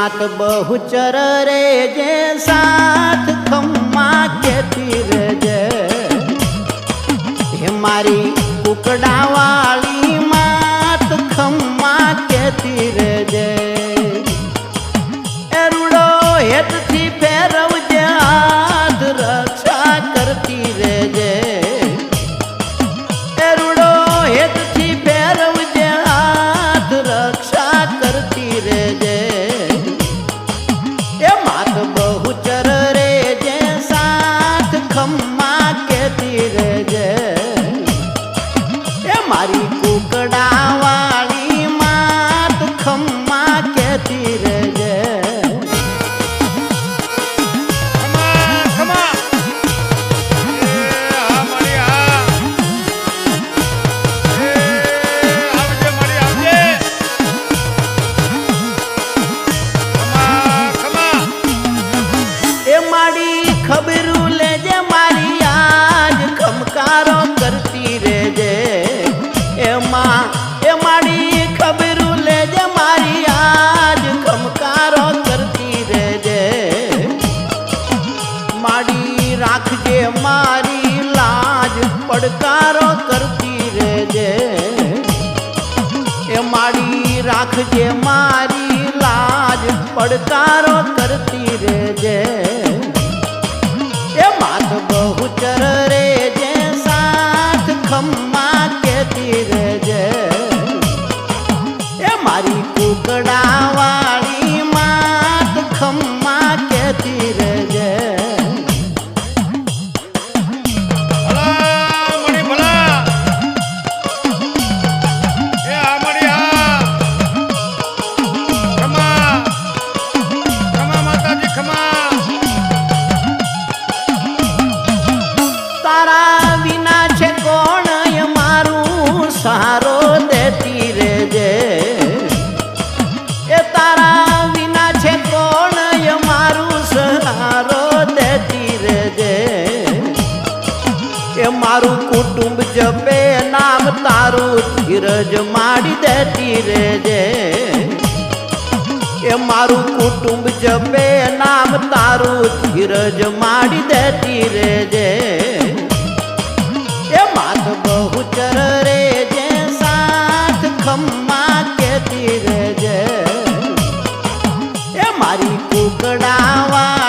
માત બહુચર રે જે સાત ખમ્મા કે રે જે હે મારી કુકડાવાળી માત ખમ્મા કેતી રેજ. મારી કુકડા વાળી માત ખમ્મા કેતી રહેજે ખબર જે મારી લાજ, પડકારો કરતી રેજે એ માથ બહુચર રેજે સાથ ખમ્મા કેતી રેજે એ મારી કુકડાવાળી માત ખમ્મા કેતી સહારો દેતી રેજે એ તારા વિના છે કોણ? એ મારું સહારો દેતી રેજે એ મારું કુટુંબ જપે, નામ તારું ધીરજ માડી દેતી રેજે એ મારું કુટુંબ જપે, નામ તારું ધીરજ માડી દેતી રેજે જતી રહેજે. એ મારી કુકડાવા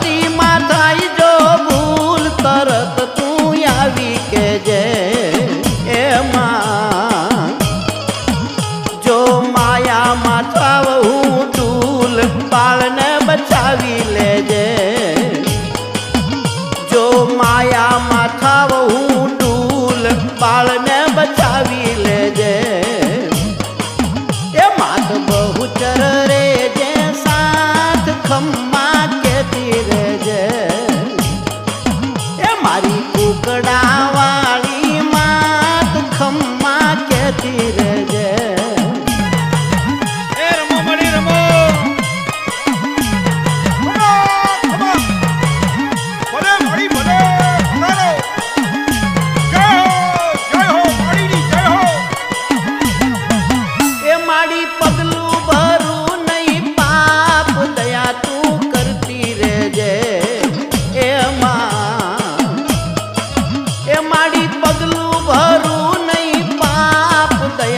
the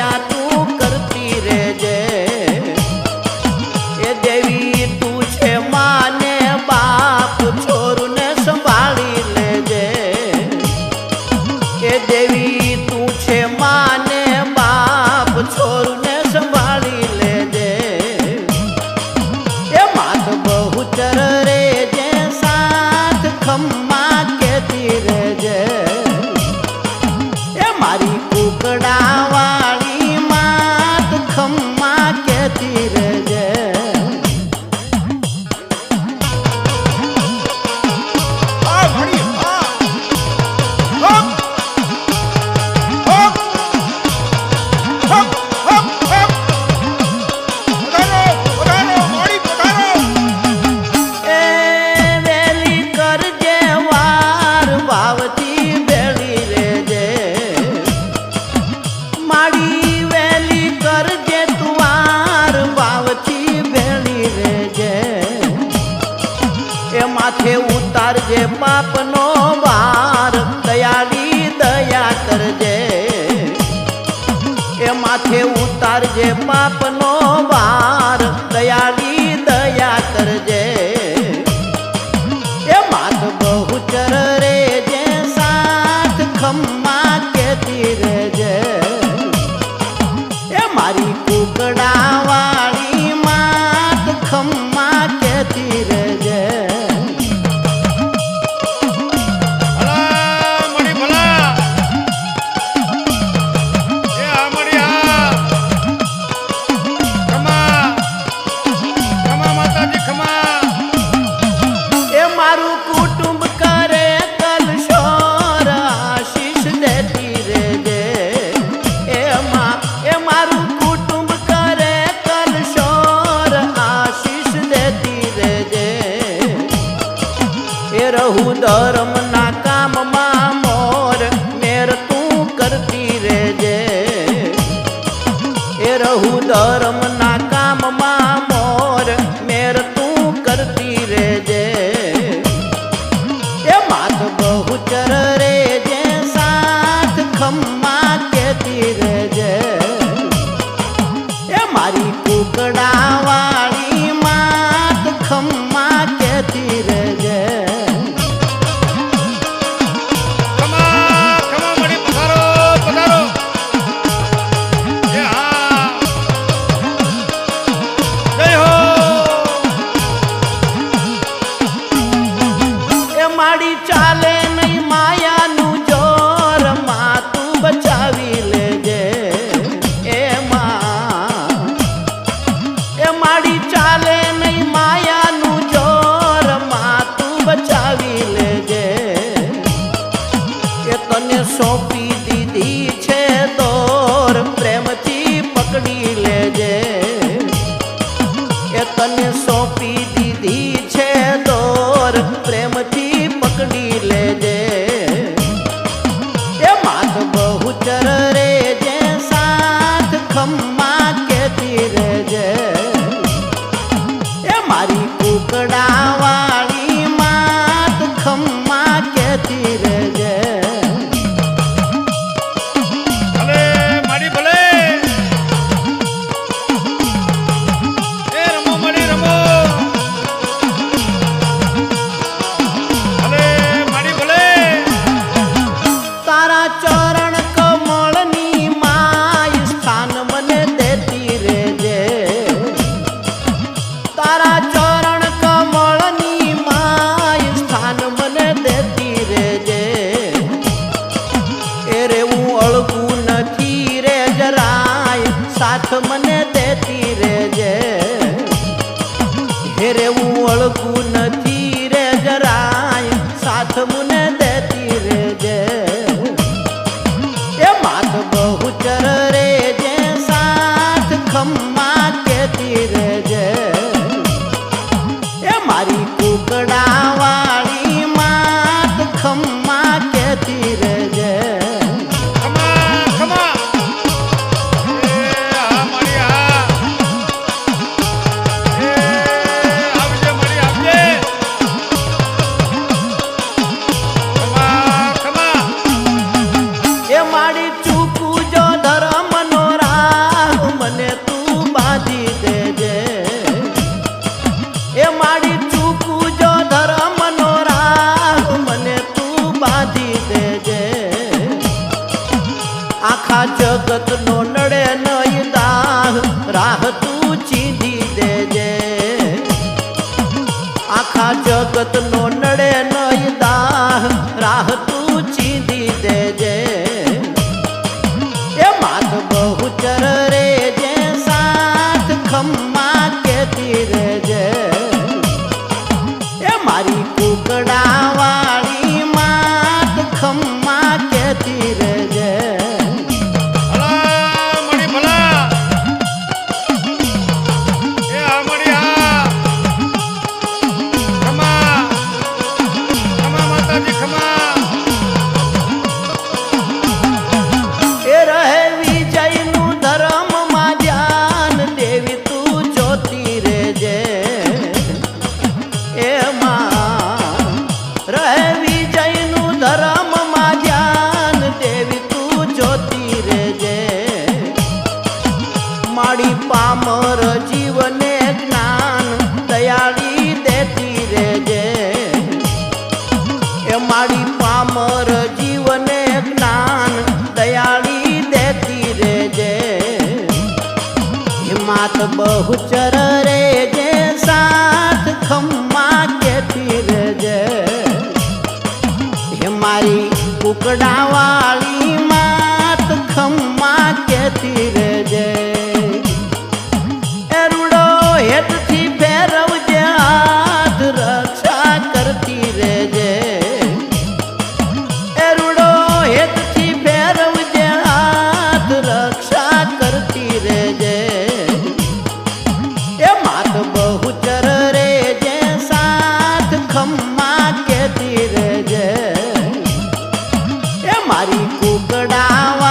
દયા તું કરતી રેજે ઉતારજે પાપનો વાર દયાળી દયા કરજે. એ માથે ઉતારજે પાપનો વાર દયાળી દયા કરજે. એ માથ બહુચર રે જે સાત ખમ્મા કેતી રેજે. એ મારી કુકડાવા ધરમના કામમાં મોર મેર તું કરતી રેજે એ રહુ ધર્મના કેતી રેજે એ મારી કુકડા વાળી માત ખમ્મા કેતી પૂછી દેજે. આખા જગતનો નડે કુકડાવાળી માં ಕೂಗಡಾವ